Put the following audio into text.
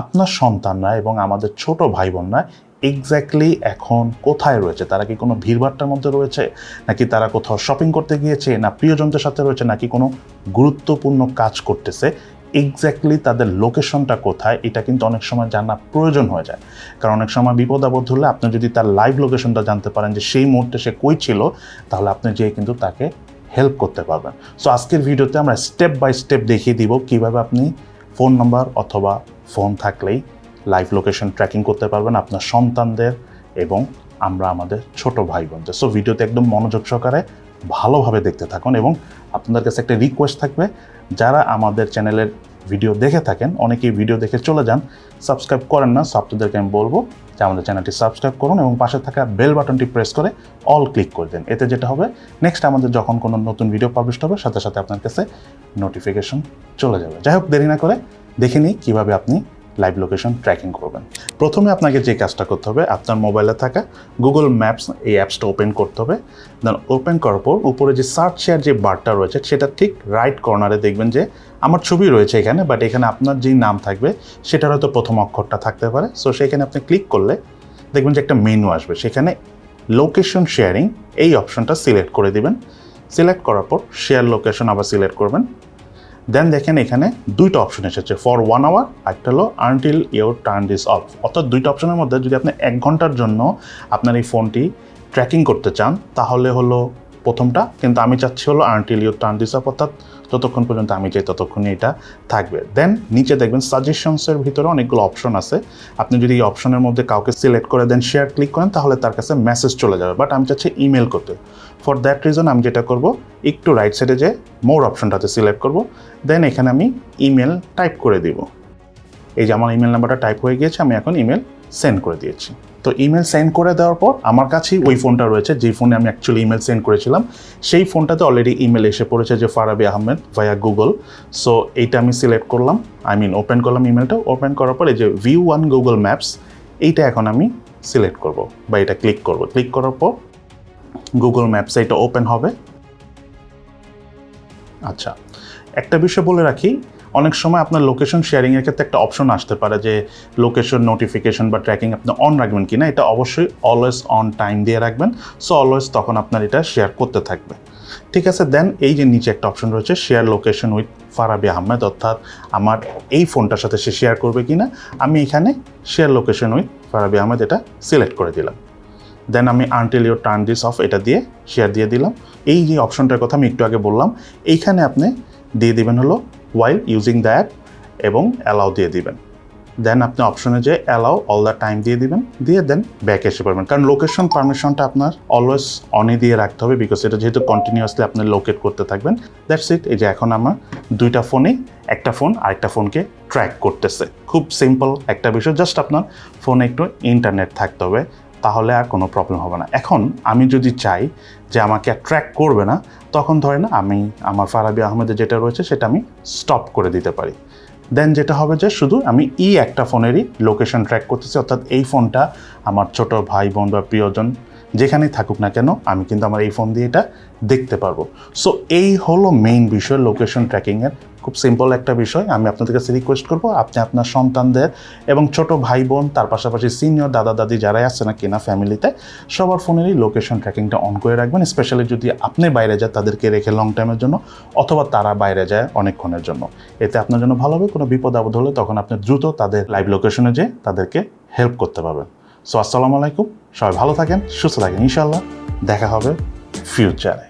আপনার সন্তানরা এবং আমাদের ছোট ভাই বোনরা এক্স্যাক্টলি এখন কোথায় রয়েছে? তারা কি কোনো ভিড়ভাট্টার মধ্যে রয়েছে? নাকি তারা কোথাও শপিং করতে গিয়েছে? না প্রিয়জনদের সাথে রয়েছে? নাকি কোনো গুরুত্বপূর্ণ কাজ করতেছে? এক্স্যাক্টলি তাদের লোকেশনটা কোথায়? এটা কিন্তু অনেক সময় জানা প্রয়োজন হয়ে যায়। কারণ অনেক সময় বিপদ আপদ হলে আপনি যদি তার লাইভ লোকেশনটা জানতে পারেন যে সেই মুহূর্তে সে কই ছিল, তাহলে আপনি যেয়ে কিন্তু তাকে হেল্প করতে পারবেন। সো আজকের ভিডিওতে আমরা স্টেপ বাই স্টেপ দেখিয়ে দিব কীভাবে আপনি ফোন নাম্বার অথবা ফোন থাকলেই লাইভ লোকেশন ট্র্যাকিং করতে পারবেন আপনার সন্তানদের এবং আমরা আমাদের ছোট ভাই বোনদের সো ভিডিওতে একদম মনোযোগ সহকারে ভালোভাবে দেখতে থাকুন এবং আপনাদের কাছে একটা রিকোয়েস্ট থাকবে, যারা আমাদের চ্যানেলের ভিডিও দেখে থাকেন, অনেকেই ভিডিও দেখে চলে যান সাবস্ক্রাইব করেন না সো আমি বলব যে আমাদের চ্যানেলটি সাবস্ক্রাইব করুন এবং পাশে থাকা বেল বাটনটি প্রেস করে অল ক্লিক করে দেন। এতে যেটা হবে নেক্সট আমাদের যখন কোনো নতুন ভিডিও পাবলিশ হবে, সাথে সাথে আপনার কাছে নোটিফিকেশন চলে যাবে। যাই হোক, দেরি না করে দেখে নিই কীভাবে আপনি লাইভ লোকেশন ট্র্যাকিং করবেন। প্রথমে আপনাকে যে কাজটা করতে হবে, আপনার মোবাইলে থাকা গুগল ম্যাপস এই অ্যাপসটা ওপেন করতে হবে। দেন ওপেন করার পর উপরে যে সার্চ শেয়ার যে বারটা রয়েছে, সেটা ঠিক রাইট কর্নারে দেখবেন যে আমার ছবি রয়েছে এখানে বাট এখানে আপনার যেই নাম থাকবে, সেটার হয়তো প্রথম অক্ষরটা থাকতে পারে। সো সেখানে আপনি ক্লিক করলে দেখবেন যে একটা মেনু আসবে। সেখানে লোকেশন শেয়ারিং এই অপশনটা সিলেক্ট করে দিবেন। সিলেক্ট করার পর শেয়ার লোকেশন আবার সিলেক্ট করবেন। দেন দেখেন এখানে দুইটা অপশন এসেছে ফর ওয়ান আওয়ার একটা হলো until your turn this off অর্থাৎ দুইটা অপশনের মধ্যে যদি আপনি এক ঘণ্টার জন্য আপনার এই ফোনটি ট্র্যাকিং করতে চান, তাহলে হলো প্রথমটা, কিন্তু আমি চাচ্ছি হলো until your turn this off অর্থাৎ যতক্ষণ পর্যন্ত আমি চাই ততক্ষণই এটা থাকবে। দেন নিচে দেখবেন সাজেশনসের ভিতরে অনেকগুলো অপশন আছে। আপনি যদি এই অপশনের মধ্যে কাউকে সিলেক্ট করে দেন শেয়ার ক্লিক করেন, তাহলে তার কাছে মেসেজ চলে যাবে। বাট আমি চাচ্ছি ইমেল করতে। ফর দ্যাট রিজন আমি যেটা করব, একটু রাইট সাইডে যে মোর অপশনটাতে সিলেক্ট করব। দেন এখানে আমি ইমেল টাইপ করে দিব। এই যে আমার ইমেল নাম্বারটা টাইপ হয়ে গিয়েছে, আমি এখন ইমেল সেন্ড করে দিয়েছি। তো ইমেল সেন্ড করে দেওয়ার পর আমার কাছেই ওই ফোনটা রয়েছে, যেই ফোনে আমি অ্যাকচুয়ালি ইমেল সেন্ড করেছিলাম, সেই ফোনটাতে অলরেডি ইমেল এসে পড়েছে যে ফারাবি আহমেদ ভাইয়া গুগল সো এইটা আমি সিলেক্ট করলাম আই মিন ওপেন করলাম ইমেলটা ওপেন করার পর এই যে ভিউ ওয়ান গুগল ম্যাপস এইটা এখন আমি সিলেক্ট করব বা এটা ক্লিক করব। ক্লিক করার পর গুগল ম্যাপসে এটা ওপেন হবে। আচ্ছা একটা বিষয় বলে রাখি, অনেক সময় আপনার লোকেশন শেয়ারিংয়ের ক্ষেত্রে একটা অপশন আসতে পারে যে লোকেশন নোটিফিকেশন বা ট্র্যাকিং আপনি অন রাখবেন কি না এটা অবশ্যই অলওয়েজ অন টাইম দিয়ে রাখবেন। সো অলওয়েজ তখন আপনার এটা শেয়ার করতে থাকবে। ঠিক আছে দেন এই যে নিচে একটা অপশন রয়েছে share location with Farabi Ahmed অর্থাৎ আমার এই ফোনটার সাথে সে শেয়ার করবে কি না আমি এখানে share location with Farabi Ahmed এটা সিলেক্ট করে দিলাম। দেন আমি until your turn this off এটা দিয়ে শেয়ার দিয়ে দিলাম। এই যে অপশনটার কথা আমি একটু আগে বললাম, এইখানে আপনি দিয়ে দিবেন হলো ওয়াইল ইউজিং দ্য অ্যাপ এবং অ্যালাউ দিয়ে দিবেন। দেন আপনি অপশনে যে অ্যালাউ অল দ্য টাইম দিয়ে দিবেন, দিয়ে দেন ব্যাক এসে পারবেন কারণ লোকেশন পারমিশনটা আপনার অলওয়েজ অনে দিয়ে রাখতে হবে বিকজ এটা যেহেতু কন্টিনিউয়াসলি আপনি লোকেট করতে থাকবেন দ্যাটস ইট এই যে এখন আমার দুইটা ফোনেই একটা ফোন আরেকটা ফোনকে ট্র্যাক করতেছে। খুব সিম্পল একটা বিষয় জাস্ট আপনার ফোনে একটু ইন্টারনেট থাকতে হবে। তাহলে আর কোনো প্রবলেম হবে না। এখন আমি যদি চাই যে আমাকে ট্র্যাক করবে না, তখন ধরেন আমি আমার ফারাবি আহমেদের যেটা রয়েছে সেটা আমি স্টপ করে দিতে পারি। দেন যেটা হবে যে শুধু আমি ই একটা ফোনেরই লোকেশন ট্র্যাক করতেছি, অর্থাৎ এই ফোনটা আমার ছোট ভাই বোন বা প্রিয়জন যেখানেই থাকুক না কেন, আমি কিন্তু আমার এই ফোন দিয়ে এটা দেখতে পারব। সো এই হলো মেইন বিষয় লোকেশন ট্র্যাকিংয়ের খুব সিম্পল একটা বিষয়। আমি আপনাদের কাছে রিকোয়েস্ট করব, আপনি আপনার সন্তানদের এবং ছোট ভাই বোন তার পাশাপাশি সিনিয়র দাদা দাদি যারাই আছে না কিনা ফ্যামিলিতে সবার ফোনেরই লোকেশন ট্র্যাকিংটা অন করে রাখবেন স্পেশালি যদি আপনি বাইরে যায় তাদেরকে রেখে লং টাইমের জন্য, অথবা তারা বাইরে যায় অনেকক্ষণের জন্য। এতে আপনার জন্য ভালো হবে, কোনো বিপদ আপদ হলে তখন আপনি দ্রুত তাদের লাইভ লোকেশনে যেয়ে তাদেরকে হেল্প করতে পারবেন। সো আসসালামু আলাইকুম, সবাই ভালো থাকেন, সুস্থ থাকেন ইনশাল্লাহ দেখা হবে ফিউচারে